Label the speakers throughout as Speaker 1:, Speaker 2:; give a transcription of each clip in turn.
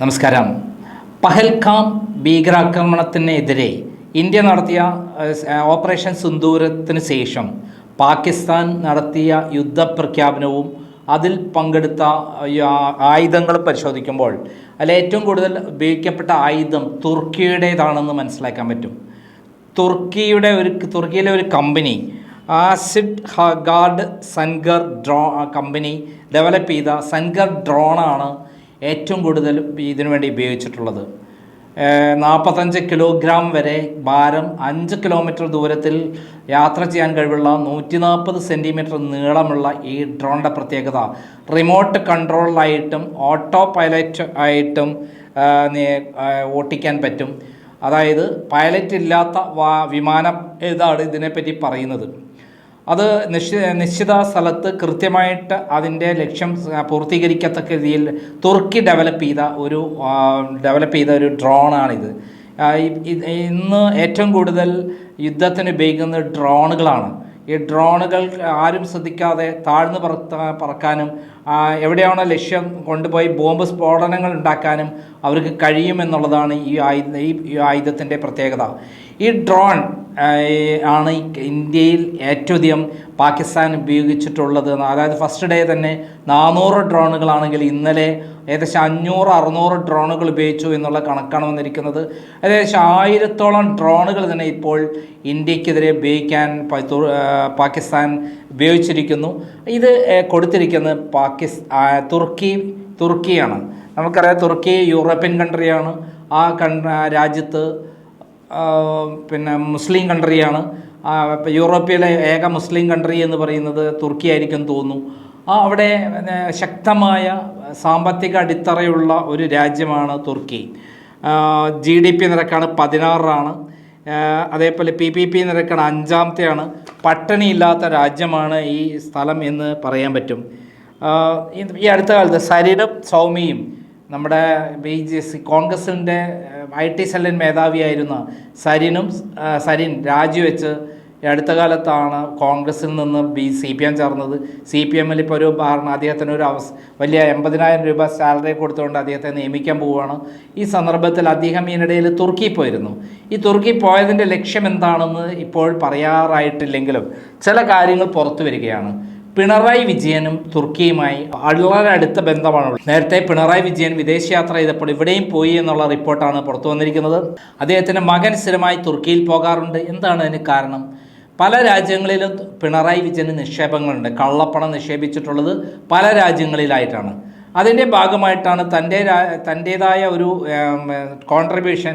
Speaker 1: നമസ്കാരം. പഹൽഗാം ഭീകരാക്രമണത്തിനെതിരെ ഇന്ത്യ നടത്തിയ ഓപ്പറേഷൻ സിന്ദൂരത്തിന് ശേഷം പാകിസ്ഥാൻ നടത്തിയ യുദ്ധപ്രഖ്യാപനവും അതിൽ പങ്കെടുത്ത ആയുധങ്ങൾ പരിശോധിക്കുമ്പോൾ അതിൽ ഏറ്റവും കൂടുതൽ ഉപയോഗിക്കപ്പെട്ട ആയുധം തുർക്കിയുടേതാണെന്ന് മനസ്സിലാക്കാൻ പറ്റും. തുർക്കിയുടെ ഒരു തുർക്കിയിലെ ഒരു company Asisguard Songar drone company develop ചെയ്ത സൻഗർ ഡ്രോണാണ് ഏറ്റവും കൂടുതൽ ഇതിനു വേണ്ടി ഉപയോഗിച്ചിട്ടുള്ളത്. നാൽപ്പത്തഞ്ച് കിലോഗ്രാം വരെ ഭാരം അഞ്ച് കിലോമീറ്റർ ദൂരത്തിൽ യാത്ര ചെയ്യാൻ കഴിവുള്ള നൂറ്റി നാൽപ്പത് സെന്റിമീറ്റർ നീളമുള്ള ഈ ഡ്രോണിന്റെ പ്രത്യേകത. റിമോട്ട് കൺട്രോളിലായിട്ടും ഓട്ടോ പൈലറ്റ് ആയിട്ടും ഓട്ടിക്കാൻ പറ്റും. അതായത് പൈലറ്റ് ഇല്ലാത്ത വിമാനം ഇതാണ് ഇതിനെപ്പറ്റി പറയുന്നത്. അത് നിശ്ചിത നിശ്ചിത സ്ഥലത്ത് കൃത്യമായിട്ട് അതിന്റെ ലക്ഷ്യം പൂർത്തീകരിക്കത്തക്ക രീതിയിൽ തുർക്കി ഡെവലപ്പ് ചെയ്ത ഒരു ഡെവലപ്പ് ചെയ്ത ഒരു ഡ്രോണാണിത് ഇന്ന് ഏറ്റവും കൂടുതൽ യുദ്ധത്തിന് ഉപയോഗിക്കുന്ന ഡ്രോണുകളാണ് ഈ ഡ്രോണുകൾ ആരും ശ്രദ്ധിക്കാതെ താഴ്ന്നു പറക്കാനും എവിടെയാണോ ലക്ഷ്യം കൊണ്ടുപോയി ബോംബ് സ്ഫോടനങ്ങൾ ഉണ്ടാക്കാനും അവർക്ക് കഴിയുമെന്നുള്ളതാണ് ഈ ആയുധ ഈ ആയുധത്തിന്റെ പ്രത്യേകത. ഈ ഡ്രോൺ ആണ് ഇന്ത്യയിൽ ഏറ്റവും അധികം പാകിസ്ഥാൻ ഉപയോഗിച്ചിട്ടുള്ളത്. അതായത് ഫസ്റ്റ് ഡേ തന്നെ നാനൂറ് ഡ്രോണുകളാണെങ്കിൽ ഇന്നലെ ഏകദേശം അഞ്ഞൂറ് അറുന്നൂറ് ഡ്രോണുകൾ ഉപയോഗിച്ചു എന്നുള്ള കണക്കാണ് വന്നിരിക്കുന്നത്. ഏകദേശം ആയിരത്തോളം ഡ്രോണുകൾ തന്നെ ഇപ്പോൾ ഇന്ത്യക്കെതിരെ ഉപയോഗിക്കാൻ പാകിസ്ഥാൻ ഉപയോഗിച്ചിരിക്കുന്നു. ഇത് കൊടുത്തിരിക്കുന്നത് കൊടുത്തിരിക്കുന്നത് പാകിസ് തുർക്കി തുർക്കിയാണ്. നമുക്കറിയാം തുർക്കി യൂറോപ്യൻ കൺട്രിയാണ്. ആ കൺ രാജ്യത്ത് പിന്നെ മുസ്ലിം കൺട്രിയാണ്. യൂറോപ്പിലെ ഏക മുസ്ലിം കൺട്രി എന്ന് പറയുന്നത് തുർക്കി ആയിരിക്കും തോന്നുന്നു. ആ അവിടെ ശക്തമായ സാമ്പത്തിക അടിത്തറയുള്ള ഒരു രാജ്യമാണ് തുർക്കി. ജി ഡി പി നിരക്കാണ് പതിനാറാണ്. അതേപോലെ പി പി പി നിരക്കാണ് അഞ്ചാമത്തെയാണ്. പട്ടിണിയില്ലാത്ത രാജ്യമാണ് ഈ സ്ഥലം എന്ന് പറയാൻ പറ്റും. ഈ- അടുത്ത കാലത്ത് സരിനും സൗമ്യയും നമ്മുടെ ബി ജെ സി കോൺഗ്രസിന്റെ ഐ ടി സെല്ലിൻ മേധാവിയായിരുന്ന സരിനും സരിൻ രാജിവെച്ച് അടുത്ത കാലത്താണ് കോൺഗ്രസിൽ നിന്ന് ബി സി പി എം ചേർന്നത്. സി പി എമ്മിൽ ഇപ്പോൾ ഒരു ഭരണം അദ്ദേഹത്തിന് ഒരു അവസ് വലിയ എൺപതിനായിരം രൂപ സാലറി കൊടുത്തുകൊണ്ട് അദ്ദേഹത്തെ നിയമിക്കാൻ പോവുകയാണ്. ഈ സന്ദർഭത്തിൽ അദ്ദേഹം ഇതിനിടയിൽ തുർക്കി പോയിരുന്നു. ഈ തുർക്കി പോയതിന്റെ ലക്ഷ്യം എന്താണെന്ന് ഇപ്പോൾ പറയാറായിട്ടില്ലെങ്കിലും ചില കാര്യങ്ങൾ പുറത്തു വരികയാണ്. പിണറായി വിജയനും തുർക്കിയുമായി വളരെ അടുത്ത ബന്ധമാണുള്ളത്. നേരത്തെ പിണറായി വിജയൻ വിദേശയാത്ര ചെയ്തപ്പോൾ ഇവിടെയും പോയി എന്നുള്ള റിപ്പോർട്ടാണ് പുറത്തു വന്നിരിക്കുന്നത്. അദ്ദേഹത്തിന്റെ മകൻ സ്ഥിരമായി തുർക്കിയിൽ പോകാറുണ്ട്. എന്താണ് അതിന് കാരണം? പല രാജ്യങ്ങളിലും പിണറായി വിജയന് നിക്ഷേപങ്ങളുണ്ട്. കള്ളപ്പണം നിക്ഷേപിച്ചിട്ടുള്ളത് പല രാജ്യങ്ങളിലായിട്ടാണ്. അതിന്റെ ഭാഗമായിട്ടാണ് തന്റെ തന്റേതായ ഒരു കോൺട്രിബ്യൂഷൻ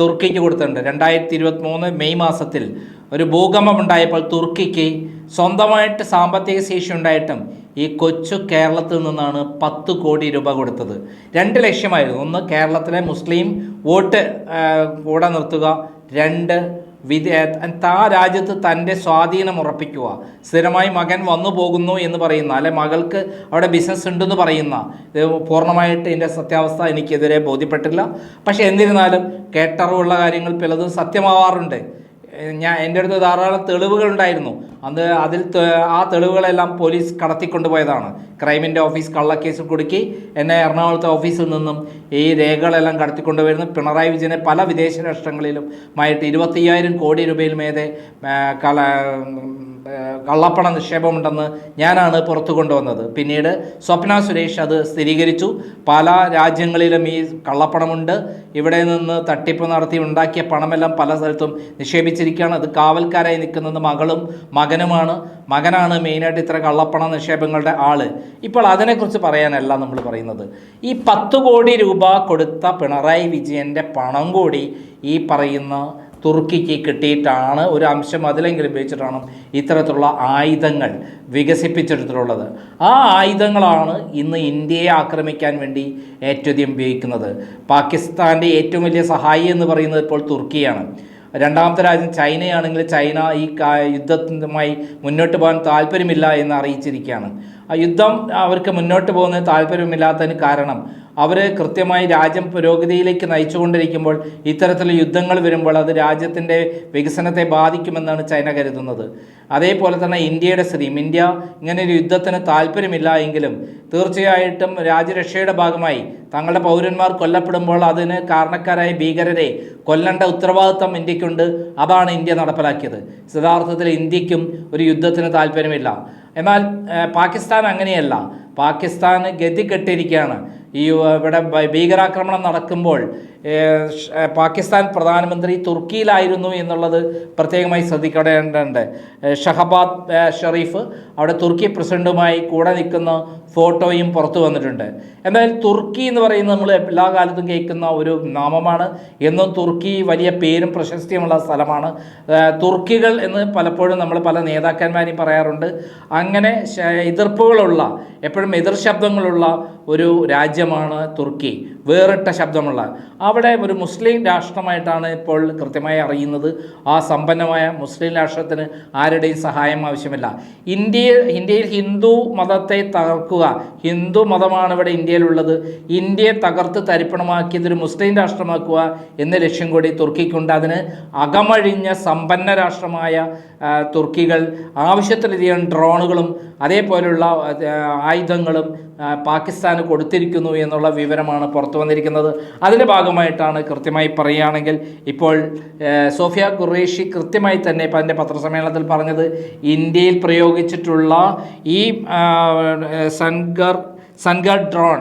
Speaker 1: തുർക്കിക്ക് കൊടുത്തിട്ടുണ്ട്. രണ്ടായിരത്തി ഇരുപത്തി മൂന്ന് മെയ് മാസത്തിൽ ഒരു ഭൂകമ്പം ഉണ്ടായപ്പോൾ തുർക്കിക്ക് സ്വന്തമായിട്ട് സാമ്പത്തിക ശേഷി ഉണ്ടായിട്ടും ഈ കൊച്ചു കേരളത്തിൽ നിന്നാണ് പത്ത് കോടി രൂപ കൊടുത്തത്. രണ്ട് ലക്ഷ്യമായിരുന്നു. ഒന്ന് കേരളത്തിലെ മുസ്ലിം വോട്ട് കൂടെ നിർത്തുക. രണ്ട് വിദേ ആ രാജ്യത്ത് തന്റെ സ്വാധീനം ഉറപ്പിക്കുക. സ്ഥിരമായി മകൻ വന്നു പോകുന്നു എന്ന് പറയുന്ന അല്ലെ മകൾക്ക് അവിടെ ബിസിനസ് ഉണ്ടെന്ന് പറയുന്ന പൂർണമായിട്ട് ഇതിന്റെ സത്യാവസ്ഥ എനിക്കെതിരെ ബോധ്യപ്പെട്ടില്ല. പക്ഷേ എന്നിരുന്നാലും കേട്ടറിവുള്ള കാര്യങ്ങൾ പലതും സത്യമാവാറുണ്ട്. ഞാൻ എന്റെ അടുത്ത് ധാരാളം തെളിവുകൾ ഉണ്ടായിരുന്നു അതിൽ ആ തെളിവുകളെല്ലാം പോലീസ് കടത്തിക്കൊണ്ടുപോയതാണ്. ക്രൈമിന്റെ ഓഫീസ് കള്ളക്കേസിൽ കുടുക്കി എന്നെ എറണാകുളത്തെ ഓഫീസിൽ നിന്നും ഈ രേഖകളെല്ലാം കടത്തിക്കൊണ്ടുവരുന്നു. പിണറായി വിജയനെ പല വിദേശ രാഷ്ട്രങ്ങളിലും ആയിട്ട് ഇരുപത്തയ്യായിരം കോടി രൂപയിൽ മേതെ കള്ളപ്പണ നിക്ഷേപമുണ്ടെന്ന് ഞാനാണ് പുറത്തു കൊണ്ടുവന്നത്. പിന്നീട് സ്വപ്ന സുരേഷ് അത് സ്ഥിരീകരിച്ചു. പല രാജ്യങ്ങളിലും ഈ കള്ളപ്പണമുണ്ട്. ഇവിടെ നിന്ന് തട്ടിപ്പ് നടത്തി ഉണ്ടാക്കിയ പണമെല്ലാം പല സ്ഥലത്തും നിക്ഷേപിച്ചിരിക്കുകയാണ് അത് കാവൽക്കാരായി നിൽക്കുന്നത് മകളും മകനുമാണ്. മകനാണ് മെയിനായിട്ട് ഇത്ര കള്ളപ്പണ നിക്ഷേപങ്ങളുടെ ആൾ. ഇപ്പോൾ അതിനെക്കുറിച്ച് പറയാനല്ല നമ്മൾ പറയുന്നത്. ഈ പത്ത് കോടി രൂപ കൊടുത്ത പിണറായി വിജയന്റെ പണം കൂടി ഈ പറയുന്ന തുർക്കിക്ക് കിട്ടിയിട്ടാണ് ഒരു അംശം അതിലെങ്കിലും ഉപയോഗിച്ചിട്ടാണ് ഇത്തരത്തിലുള്ള ആയുധങ്ങൾ വികസിപ്പിച്ചെടുത്തിട്ടുള്ളത്. ആ ആയുധങ്ങളാണ് ഇന്ന് ഇന്ത്യയെ ആക്രമിക്കാൻ വേണ്ടി ഏറ്റവും അധികം ഉപയോഗിക്കുന്നത്. പാകിസ്ഥാന്റെ ഏറ്റവും വലിയ സഹായി എന്ന് പറയുന്നത് ഇപ്പോൾ തുർക്കിയാണ്. രണ്ടാമത്തെ രാജ്യം ചൈനയാണെങ്കിൽ ചൈന ഈ യുദ്ധവുമായി മുന്നോട്ട് പോകാൻ താല്പര്യമില്ല എന്ന് അറിയിച്ചിരിക്കുകയാണ്. ആ യുദ്ധം അവർക്ക് മുന്നോട്ട് പോകുന്നതിന് താല്പര്യമില്ലാത്തതിന് കാരണം അവർ കൃത്യമായി രാജ്യം പുരോഗതിയിലേക്ക് നയിച്ചുകൊണ്ടിരിക്കുമ്പോൾ ഇത്തരത്തിലുള്ള യുദ്ധങ്ങൾ വരുമ്പോൾ അത് രാജ്യത്തിന്റെ വികസനത്തെ ബാധിക്കുമെന്നാണ് ചൈന കരുതുന്നത്. അതേപോലെ തന്നെ ഇന്ത്യയുടെ സ്ഥിതിയും ഇന്ത്യ ഇങ്ങനെ ഒരു യുദ്ധത്തിന് താല്പര്യമില്ല എങ്കിലും തീർച്ചയായിട്ടും രാജ്യരക്ഷയുടെ ഭാഗമായി തങ്ങളുടെ പൗരന്മാർ കൊല്ലപ്പെടുമ്പോൾ അതിന് കാരണക്കാരായ ഭീകരരെ കൊല്ലേണ്ട ഉത്തരവാദിത്തം ഇന്ത്യക്കുണ്ട്. അതാണ് ഇന്ത്യ നടപ്പിലാക്കിയത്. യഥാർത്ഥത്തിൽ ഇന്ത്യക്കും ഒരു യുദ്ധത്തിന് താല്പര്യമില്ല. എന്നാൽ പാകിസ്ഥാൻ അങ്ങനെയല്ല. പാകിസ്ഥാന് ഗതി കെട്ടിരിക്കുകയാണ് ഈ ഇവിടെ ഭീകരാക്രമണം നടക്കുമ്പോൾ പാകിസ്ഥാൻ പ്രധാനമന്ത്രി തുർക്കിയിലായിരുന്നു എന്നുള്ളത് പ്രത്യേകമായി ശ്രദ്ധിക്കേണ്ടതുണ്ട്. ഷഹബാദ് ഷെറീഫ് അവിടെ തുർക്കി പ്രസിഡന്റുമായി കൂടെ നിൽക്കുന്ന ഫോട്ടോയും പുറത്തു വന്നിട്ടുണ്ട്. എന്നാൽ തുർക്കി എന്ന് പറയുന്നത് നമ്മൾ എല്ലാ കാലത്തും കേൾക്കുന്ന ഒരു നാമമാണ്. എന്നും തുർക്കി വലിയ പേരും പ്രശസ്തിയുമുള്ള സ്ഥലമാണ്. തുർക്കികൾ എന്ന് പലപ്പോഴും നമ്മൾ പല നേതാക്കന്മാരെയും പറയാറുണ്ട്. അങ്ങനെ എതിർപ്പുകളുള്ള എപ്പോഴും എതിർ ശബ്ദങ്ങളുള്ള ഒരു രാജ്യമാണ് തുർക്കി. വേറിട്ട ശബ്ദമുള്ള. അവിടെ ഒരു മുസ്ലിം രാഷ്ട്രമായിട്ടാണ് ഇപ്പോൾ കൃത്യമായി അറിയുന്നത്. ആ സമ്പന്നമായ മുസ്ലിം രാഷ്ട്രത്തിന് ആരുടെയും സഹായം ആവശ്യമില്ല. ഇന്ത്യയിൽ ഇന്ത്യയിൽ ഹിന്ദു മതത്തെ തകർക്കുക. ഹിന്ദു മതമാണ് ഇവിടെ ഇന്ത്യയിലുള്ളത്. ഇന്ത്യയെ തകർത്ത് തരിപ്പണമാക്കിയതൊരു മുസ്ലിം രാഷ്ട്രമാക്കുക എന്ന ലക്ഷ്യം കൂടി തുർക്കിക്കുണ്ട്. അതിന് അകമഴിഞ്ഞ സമ്പന്ന രാഷ്ട്രമായ തുർക്കികൾ ആവശ്യത്തിലധികം ഡ്രോണുകളും അതേപോലുള്ള ആയുധങ്ങളും പാകിസ്ഥാന് കൊടുത്തിരിക്കുന്നു. എന്നുള്ള വിവരമാണ് പുറത്തു വന്നിരിക്കുന്നത്. അതിന്റെ ഭാഗമായിട്ടാണ് കൃത്യമായി പറയുകയാണെങ്കിൽ ഇപ്പോൾ സോഫിയ ഖുറേഷി കൃത്യമായി തന്നെ ഇപ്പം അതിന്റെ പത്രസമ്മേളനത്തിൽ പറഞ്ഞത് ഇന്ത്യയിൽ പ്രയോഗിച്ചിട്ടുള്ള ഈ സൻഗർ സൻഗർ ഡ്രോൺ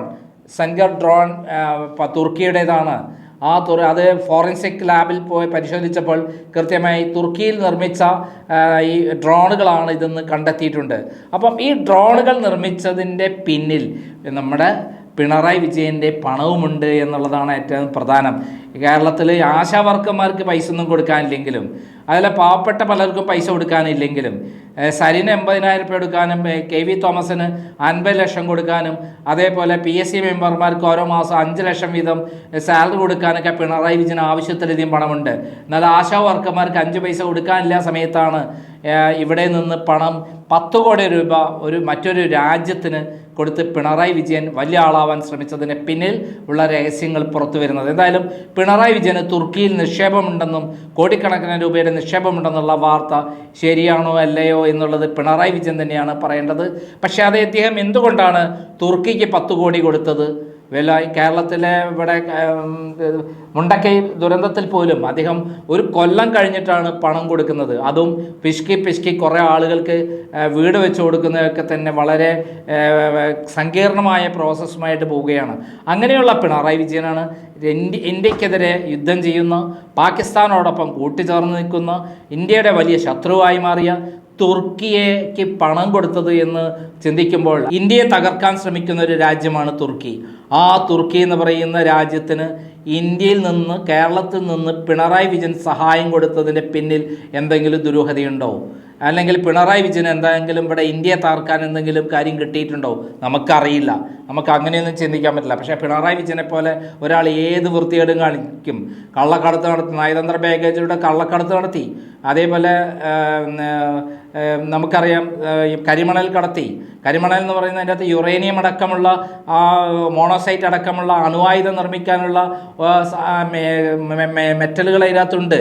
Speaker 1: സൻഗർ ഡ്രോൺ തുർക്കിയുടേതാണ്. ആ തുറ അത് ഫോറൻസിക് ലാബിൽ പോയി പരിശോധിച്ചപ്പോൾ കൃത്യമായി തുർക്കിയിൽ നിർമ്മിച്ച ഈ ഡ്രോണുകളാണ് ഇതെന്ന് കണ്ടെത്തിയിട്ടുണ്ട്. അപ്പം ഈ ഡ്രോണുകൾ നിർമ്മിച്ചതിന്റെ പിന്നിൽ നമ്മുടെ പിണറായി വിജയന്റെ പണവുമുണ്ട് എന്നുള്ളതാണ് ഏറ്റവും പ്രധാനം. കേരളത്തിൽ ആശാവർക്കന്മാർക്ക് പൈസ ഒന്നും കൊടുക്കാനില്ലെങ്കിലും അതുപോലെ പാവപ്പെട്ട പലർക്കും പൈസ കൊടുക്കാനില്ലെങ്കിലും സരിന് എൺപതിനായിരം രൂപ കൊടുക്കാനും കെ വി തോമസിന് അൻപത് ലക്ഷം കൊടുക്കാനും അതേപോലെ പി എസ് സി മെമ്പർമാർക്ക് ഓരോ മാസം അഞ്ച് ലക്ഷം വീതം സാലറി കൊടുക്കാനൊക്കെ പിണറായി വിജയൻ ആവശ്യത്തിലധികം പണമുണ്ട്. എന്നാൽ ആശാ വർക്കർമാർക്ക് അഞ്ച് പൈസ കൊടുക്കാനില്ല സമയത്താണ് ഇവിടെ നിന്ന് പണം പത്ത് കോടി രൂപ ഒരു മറ്റൊരു രാജ്യത്തിന് കൊടുത്ത് പിണറായി വിജയൻ വലിയ ആളാവാൻ ശ്രമിച്ചതിന് പിന്നിൽ ഉള്ള രഹസ്യങ്ങൾ പുറത്തു വരുന്നത്. എന്തായാലും പിണറായി വിജയന് തുർക്കിയിൽ നിക്ഷേപമുണ്ടെന്നും കോടിക്കണക്കിന് രൂപയുടെ നിക്ഷേപമുണ്ടെന്നുള്ള വാർത്ത ശരിയാണോ അല്ലയോ എന്നുള്ളത് പിണറായി വിജയൻ തന്നെയാണ് പറയേണ്ടത്. പക്ഷേ അത് അദ്ദേഹം എന്തുകൊണ്ടാണ് തുർക്കിക്ക് പത്ത് കോടി കൊടുത്തത്? വില കേരളത്തിലെ ഇവിടെ മുണ്ടക്കൈ ദുരന്തത്തിൽ പോലും അദ്ദേഹം ഒരു കൊല്ലം കഴിഞ്ഞിട്ടാണ് പണം കൊടുക്കുന്നത്. അതും പിഷ്കി പിഷ്കി കുറേ ആളുകൾക്ക് വീട് വെച്ച് കൊടുക്കുന്നതൊക്കെ തന്നെ വളരെ സങ്കീർണമായ പ്രോസസ്സുമായിട്ട് പോവുകയാണ്. അങ്ങനെയുള്ള പിണറായി വിജയനാണ് ഇന്ത്യ ഇന്ത്യക്കെതിരെ യുദ്ധം ചെയ്യുന്ന പാകിസ്ഥാനോടൊപ്പം കൂട്ടിച്ചേർന്ന് നിൽക്കുന്ന ഇന്ത്യയുടെ വലിയ ശത്രുവായി മാറിയ തുർക്കിയേക്ക് പണം കൊടുത്തത് എന്ന് ചിന്തിക്കുമ്പോൾ ഇന്ത്യയെ തകർക്കാൻ ശ്രമിക്കുന്ന ഒരു രാജ്യമാണ് തുർക്കി. ആ തുർക്കി എന്ന് പറയുന്ന രാജ്യത്തിന് ഇന്ത്യയിൽ നിന്ന് കേരളത്തിൽ നിന്ന് പിണറായി വിജയൻ സഹായം കൊടുത്തതിന്റെ പിന്നിൽ എന്തെങ്കിലും ദുരൂഹതയുണ്ടോ? അല്ലെങ്കിൽ പിണറായി വിജയൻ എന്തെങ്കിലും ഇവിടെ ഇന്ത്യയെ തകർക്കാൻ എന്തെങ്കിലും കാര്യം കിട്ടിയിട്ടുണ്ടോ? നമുക്കറിയില്ല. നമുക്ക് അങ്ങനെയൊന്നും ചിന്തിക്കാൻ പറ്റില്ല. പക്ഷേ പിണറായി വിജയനെ പോലെ ഒരാൾ ഏത് വൃത്തികേടും കാണിക്കും. കള്ളക്കടത്ത് നടത്തി നയതന്ത്ര ബാഗേജിലൂടെ കള്ളക്കടത്ത് നടത്തി അതേപോലെ നമുക്കറിയാം കരിമണൽ കടത്തി. കരിമണൽ എന്ന് പറയുന്നത് അതിന്റെ അകത്ത് യുറേനിയം അടക്കമുള്ള മോണോസൈറ്റ് അടക്കമുള്ള അണുവായുധം നിർമ്മിക്കാനുള്ള മെറ്റലുകൾ അതിനകത്തുണ്ട്.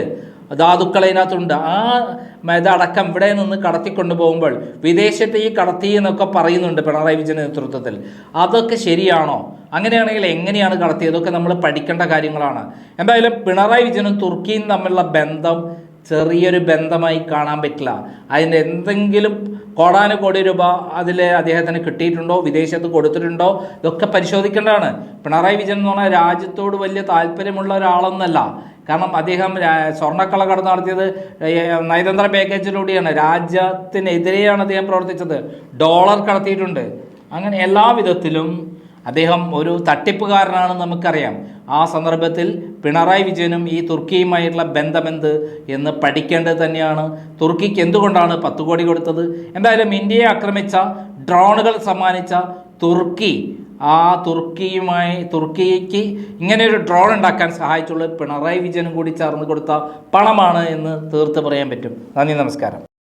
Speaker 1: ധാതുക്കൾ അതിനകത്തുണ്ട് ആ ഇതടക്കം ഇവിടെ നിന്ന് കടത്തിക്കൊണ്ടു പോകുമ്പോൾ വിദേശത്ത് ഈ കടത്തി എന്നൊക്കെ പറയുന്നുണ്ട് പിണറായി വിജയന്റെ നേതൃത്വത്തിൽ. അതൊക്കെ ശരിയാണോ? അങ്ങനെയാണെങ്കിൽ എങ്ങനെയാണ് കടത്തിയത്? അതൊക്കെ നമ്മൾ പഠിക്കേണ്ട കാര്യങ്ങളാണ്. എന്തായാലും പിണറായി വിജയനും തുർക്കിയും തമ്മിലുള്ള ബന്ധം ചെറിയൊരു ബന്ധമായി കാണാൻ പറ്റില്ല. അതിന്റെ എന്തെങ്കിലും കോടാനുകോടി രൂപ അതിൽ അദ്ദേഹത്തിന് കിട്ടിയിട്ടുണ്ടോ? വിദേശത്ത് കൊടുത്തിട്ടുണ്ടോ? ഇതൊക്കെ പരിശോധിക്കേണ്ടതാണ്. പിണറായി വിജയൻ എന്ന് പറഞ്ഞാൽ രാജ്യത്തോട് വലിയ താല്പര്യമുള്ള ഒരാളൊന്നല്ല. കാരണം അദ്ദേഹം സ്വർണക്കള സ്വർണക്കള്ളക്കടത്ത് നടത്തിയത് നയതന്ത്ര പാക്കേജിലൂടെയാണ് രാജ്യത്തിനെതിരെയാണ് അദ്ദേഹം പ്രവർത്തിച്ചത്. ഡോളർ കടത്തിയിട്ടുണ്ട്. അങ്ങനെ എല്ലാ വിധത്തിലും അദ്ദേഹം ഒരു തട്ടിപ്പുകാരനാണെന്ന് നമുക്കറിയാം. ആ സന്ദർഭത്തിൽ പിണറായി വിജയനും ഈ തുർക്കിയുമായിട്ടുള്ള ബന്ധമെന്ത് എന്ന് പഠിക്കേണ്ടത് തന്നെയാണ്. തുർക്കിക്ക് എന്തുകൊണ്ടാണ് പത്ത് കോടി കൊടുത്തത്? എന്തായാലും ഇന്ത്യയെ ആക്രമിച്ച ഡ്രോണുകൾ സമ്മാനിച്ച തുർക്കി ആ തുർക്കിയുമായി തുർക്കിക്ക് ഇങ്ങനെ ഒരു ഡ്രോൺ ഉണ്ടാക്കാൻ സഹായിച്ചുള്ള പിണറായി വിജയനും കൂടി ചേർന്ന് കൊടുത്ത പണമാണ് എന്ന് തീർത്ത് പറയാൻ പറ്റും. നന്ദി നമസ്കാരം.